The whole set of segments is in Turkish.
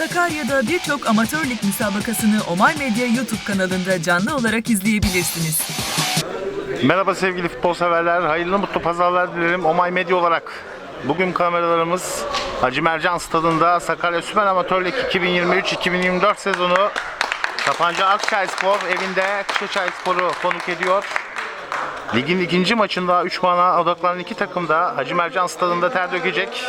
Sakarya'da birçok amatör lig müsabakasını Omay Medya YouTube kanalında canlı olarak izleyebilirsiniz. Merhaba sevgili futbol severler. Hayırlı mutlu pazarlar dilerim. Omay Medya olarak. Bugün kameralarımız Hacı Mercan Stadında Sakarya Süper Amatör Lig 2023-2024 sezonu Sapanca Akçay Spor evinde Kışlaçay Spor'u konuk ediyor. Ligin ikinci maçında 3 puana odaklanan iki takım da Hacı Mercan Stadında ter dökecek.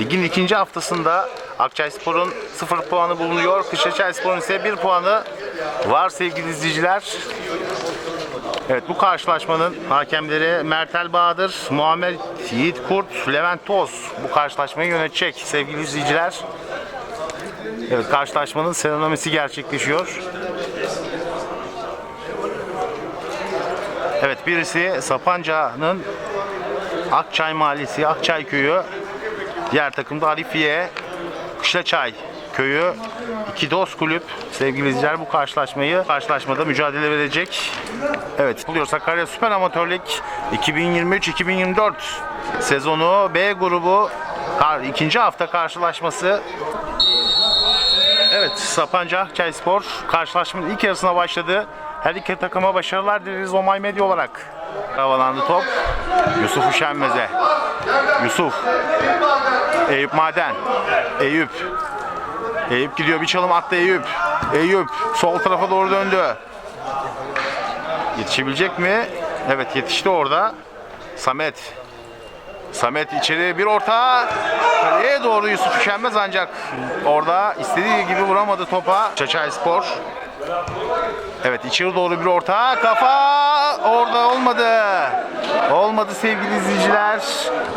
Ligin ikinci haftasında Akçay Spor'un 0 puanı bulunuyor. Kışlaçay Spor'un ise 1 puanı var sevgili izleyiciler. Evet bu karşılaşmanın hakemleri Mertel Bahadır, Muhammed Yiğit Kurt, Levent Toz bu karşılaşmayı yönetecek sevgili izleyiciler. Evet karşılaşmanın serenomisi gerçekleşiyor. Evet birisi Sapanca'nın Akçay Mahallesi, Akçay Köyü. Diğer takımda Arifiye, Kışlaçay Köyü. İki dost kulüp sevgili izleyiciler bu karşılaşmayı karşılaşmada mücadele verecek. Evet buluyor Sakarya Süper Amatör Lig 2023-2024 sezonu B grubu ikinci hafta karşılaşması Evet Sapanca Akçay Spor karşılaşmanın ilk yarısına başladı. Her iki takıma başarılar dileriz Omay Medya olarak. Havalandı top. Yusuf Üşenmez'e. Yusuf. Eyüp Maden. Eyüp. Eyüp gidiyor bir çalım attı Eyüp. Eyüp sol tarafa doğru döndü. Yetişebilecek mi? Evet yetişti orada. Samet. Samet içeri bir orta. Kaleye doğru Yusuf Üşenmez ancak orada istediği gibi vuramadı topa. Çaçay Spor. Evet içeri doğru bir orta. Kafa orada olmadı. Olmadı sevgili izleyiciler.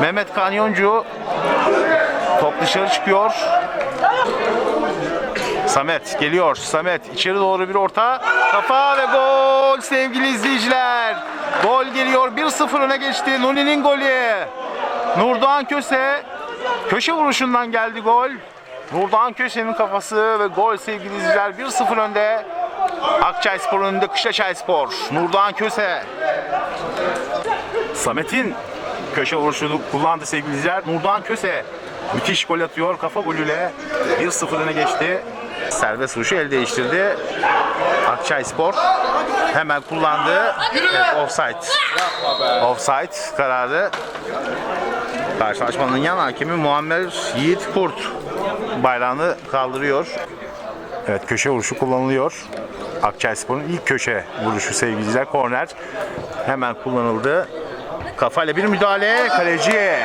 Mehmet Kanyoncu top dışarı çıkıyor. Samet geliyor. Samet içeri doğru bir orta. Kafa ve gol sevgili izleyiciler. Gol geliyor. 1-0 öne geçti. Nuni'nin golü. Nurdoğan Köse köşe vuruşundan geldi gol. Nurdoğan Köse'nin kafası ve gol sevgili izleyiciler. 1-0 önde. Akçay Spor'un önünde Kışlaçay Spor. Nurdoğan Köse. Samet'in köşe vuruşunu kullandı sevgili izleyiciler. Nurdoğan Köse müthiş gol atıyor. Kafa golüyle 1-0 öne geçti. Serbest vuruşu el değiştirdi. Akçay Spor hemen kullandı. Evet, offside. Offside kararı. Karşılaşmanın yan hakemi Muammer Yiğit Kurt bayrağını kaldırıyor. Evet köşe vuruşu kullanılıyor. Akçayspor'un ilk köşe vuruşu sevgiliciler. Korner hemen kullanıldı. Kafayla bir müdahale. Kaleci.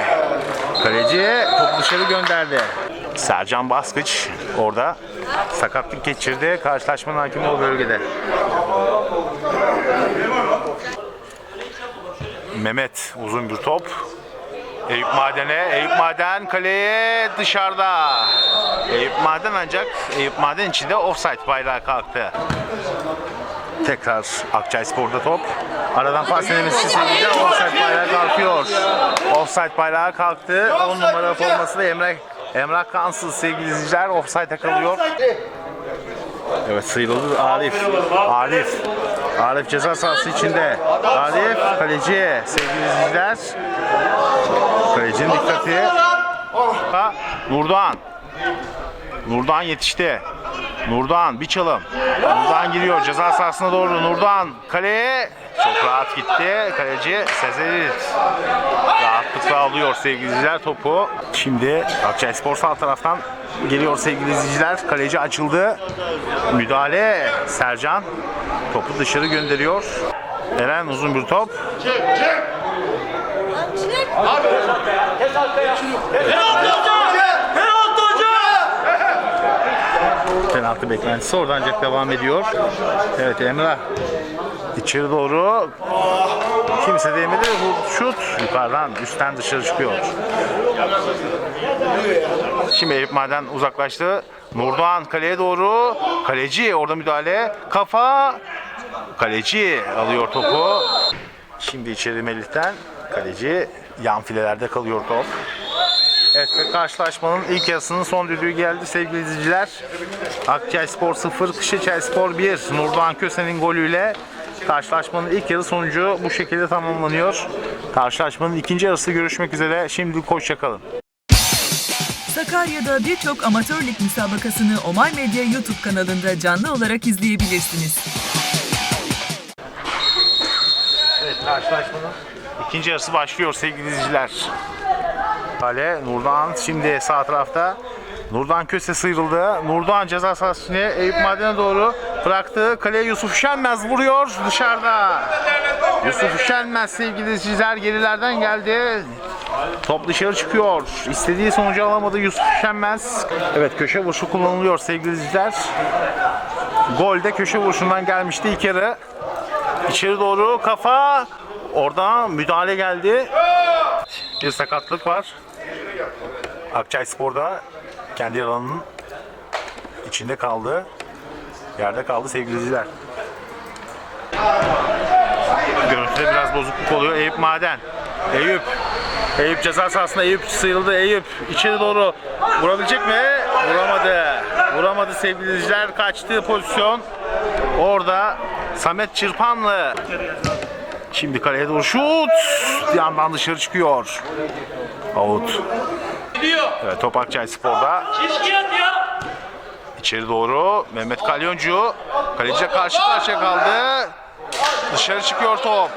Kaleci topu dışarı gönderdi. Sercan Baskıç orada sakatlık geçirdi. Karşılaşmanın hakemi o bölgede. Mehmet uzun bir top. Eyüp Maden'e, Eyüp Maden kaleye dışarıda. Eyüp Maden ancak Eyüp Maden içinde offside bayrağı kalktı. Tekrar Akçay Spor'da top. Aradan pas denemesi sevgili offside bayrağı kalkıyor. Offside bayrağı kalktı. 10 numara forması ve Emre Emrah Kansız sevgili izleyiciler offside'e kalıyor. Evet sıyrıldı Arif. Arif. Arif ceza sahası içinde. Arif kaleci sevgili izleyiciler. Kalecinin dikkati. Ha, Nurdoğan. Nurdoğan yetişti. Nurdoğan bir çalım. Nurdoğan giriyor ceza sahasına doğru. Nurdoğan kaleye çok rahat gitti. Kaleci Sezerit rahatlıkla alıyor sevgili izleyiciler topu. Şimdi Akçayspor sağ taraftan geliyor sevgili izleyiciler. Kaleci açıldı. Müdahale Sercan. Topu dışarı gönderiyor. Eren uzun bir top. Penaltı beklentisi orada ancak devam ediyor. Evet Emrah içeri doğru kimse değmedi. Şut yukarıdan üstten dışarı çıkıyor. Şimdi Eyüp Maden uzaklaştı. Nurdoğan kaleye doğru. Kaleci orada müdahale. Kafa. Kaleci alıyor topu. Şimdi içeri Melih'ten. Kaleci yan filelerde kalıyor top. Evet ve karşılaşmanın ilk yarısının son düdüğü geldi sevgili izleyiciler. Akçay Spor 0, Kışlaçay Spor 1. Nurdoğan Köse'nin golüyle karşılaşmanın ilk yarı sonucu bu şekilde tamamlanıyor. Karşılaşmanın ikinci yarısı görüşmek üzere. Şimdilik hoşçakalın. Sakarya'da birçok amatör lig müsabakasını Omay Medya YouTube kanalında canlı olarak izleyebilirsiniz. Evet karşılaşmanın ikinci yarısı başlıyor sevgili izleyiciler. Kale Nurdan şimdi sağ tarafta. Nurdan Köse sıyrıldı. Nurdan ceza sahasını Eyüp Maden'e doğru bıraktı. Kaleye Yusuf Şenmez vuruyor dışarıda. Yusuf Şenmez sevgili izleyiciler gerilerden geldi. Top dışarı çıkıyor. İstediği sonucu alamadı Yusuf Şenmez. Evet köşe vuruşu kullanılıyor sevgili izleyiciler. Gol de köşe vuruşundan gelmişti ilk yarı. İçeri doğru kafa. Oradan müdahale geldi. Bir sakatlık var. Akçay Spor'da kendi alanının içinde kaldı. Yerde kaldı sevgili izleyiciler. Görüntüde biraz bozukluk oluyor. Eyüp Maden. Eyüp. Eyüp ceza sahasında Eyüp sıyrıldı. Eyüp içeri doğru vurabilecek mi? Vuramadı. Vuramadı sevgili izleyiciler. Kaçtığı pozisyon. Orada Samet Çırpanlı. Şimdi kaleye doğru şut. Yandan dışarı çıkıyor. Out. Gidiyor. Evet Top Akçay Spor'da. Çizgiye at ya. İçeri doğru Mehmet Kalyoncu. Kaleciyle karşı karşıya kaldı. Dışarı çıkıyor top.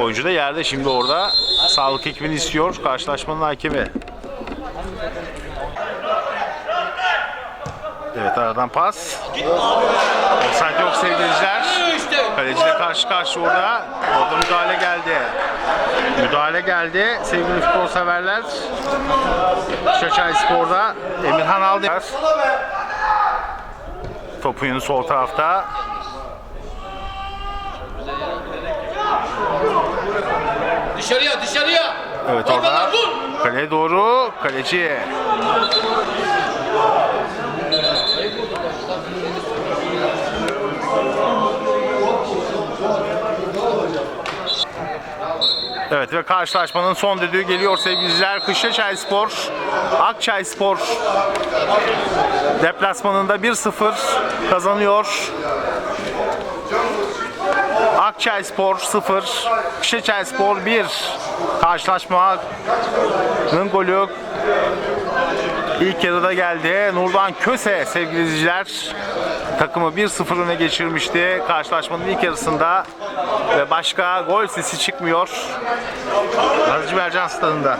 Oyuncu da yerde şimdi orada. Sağlık ekibini istiyor. Karşılaşmanın hakemi. Evet aradan pas. Offside yok sevgili izleyiciler. İşte. Kaleciyle karşı karşı orada. Orada müdahale geldi. Müdahale geldi sevgili futbol severler. Şaçay Spor'da Emirhan aldı. Topun sol tarafta. Dışarıya dışarıya. Evet orada. Kaleye doğru. Kaleci. Evet ve karşılaşmanın son düdüğü geliyor sevgili izleyiciler. Kışlaçay Spor, Akçay Spor deplasmanında 1-0 kazanıyor. Akçay Spor 0, Kışlaçay Spor 1. Karşılaşmanın golü ilk yarıda geldi. Nurdan Köse sevgili izleyiciler takımı 1-0 öne geçirmişti karşılaşmanın ilk yarısında ve başka gol sesi çıkmıyor. Gazici Mercan stadında.